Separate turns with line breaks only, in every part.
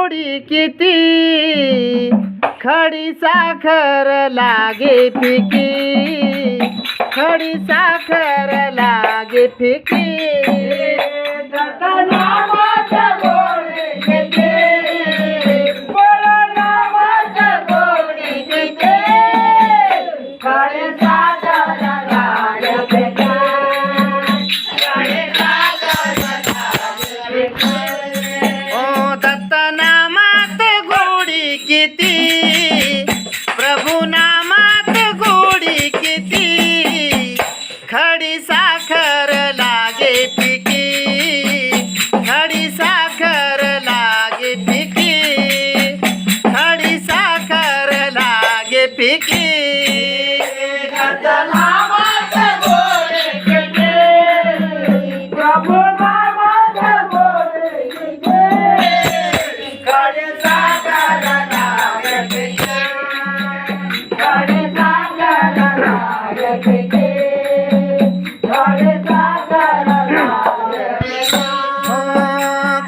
गोडी किती? खडी साखर लागे फिकी. खडी साखर लागे फिकी.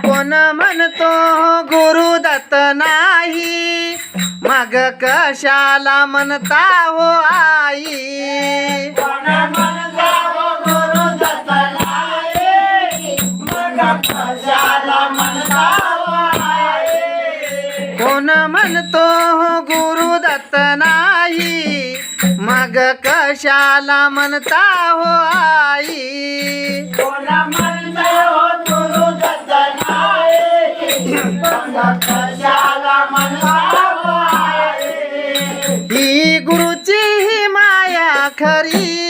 कोण म्हणतो गुरु दत्त नाही? मग कशाला म्हणता हो आई? कशाला म्हणता हो आई? कोण म्हणतो हो गुरु कशाला म्हणता हो आई? ही गुरुची ही माया खरी.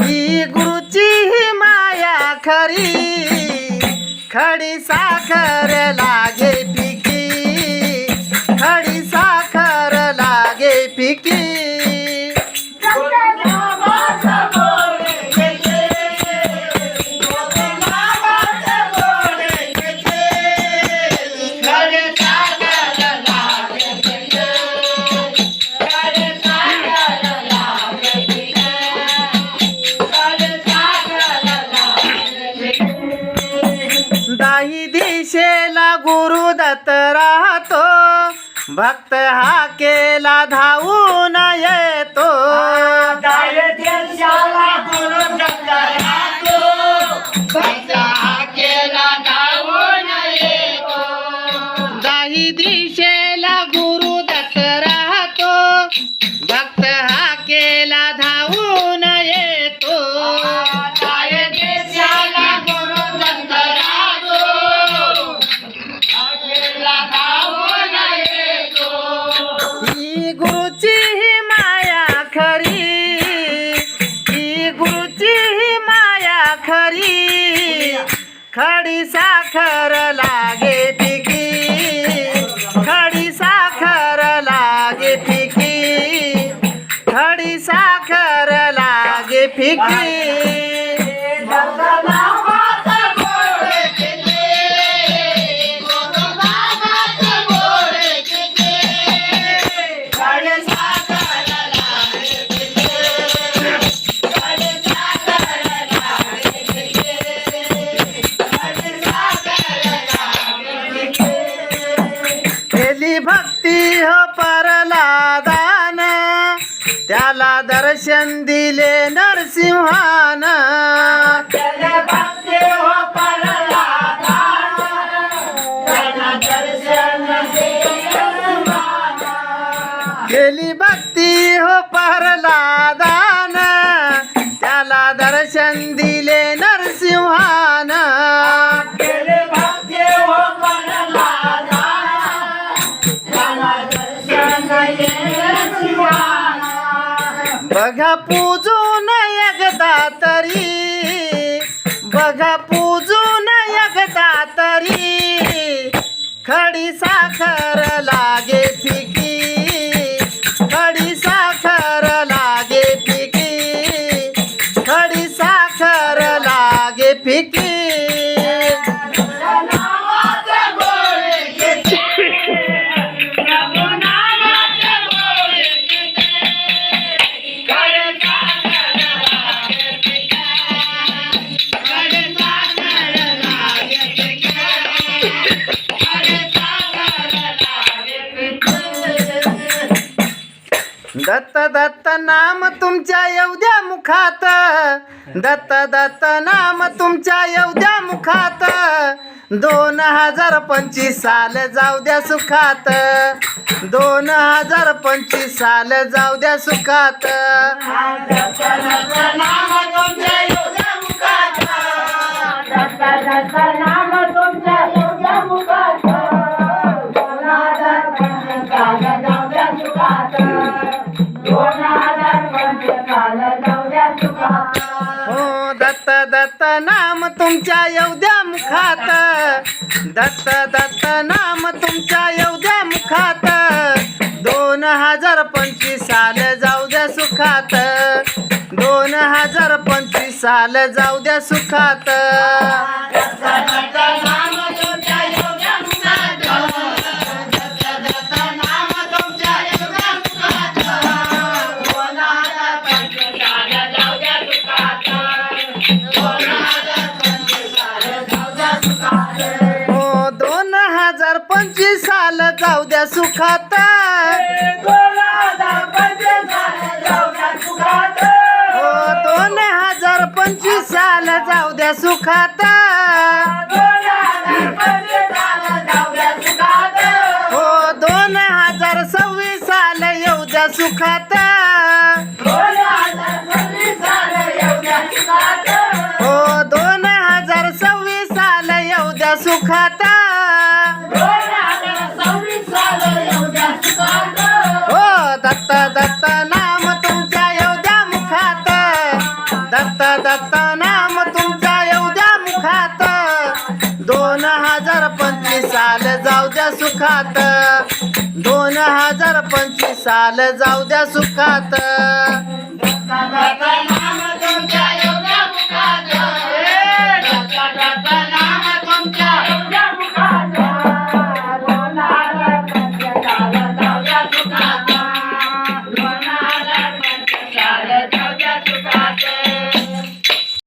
ही गुरुची ही माया खरी. खडी साखर लागे पिकी. खडी साखर लागे पिकी. भक्त हा केला धावून येतो. दाही दिशेला गुरु दत्त राहतो. भक्त हा केला धावून येतो. ही त्याला दर्शन दिले नरसिंहान. 不住 दत्त नाम तुमच्या येऊद्या मुखात. दत्त दत्त नाम तुमच्या येऊद्या मुखात. दोन हजार पंचवीस साल जाऊ द्या सुखात. दोन हजार पंचवीस साल जाऊ द्या सुखात. हो तुमच्या येऊद्या मुखात. दत्त दत्त नाम तुमच्या येऊद्या मुखात. दोन हजार पंचवीस साल जाऊ द्या सुखात. दोन हजार पंचवीस साल जाऊ द्या सुखात. हजार पंचवीस साल जाऊ द्या सुखात. हो दोन हजार पंचवीस साल जाऊ द्या सुखात. हो दोन हजार सव्वीस साल येऊ द्या सुखात. हो दोन हजार सव्वीस साल येऊ द्या सुखात. सुखात. दोन हजार पंचवीस साल जाऊ द्या सुखात.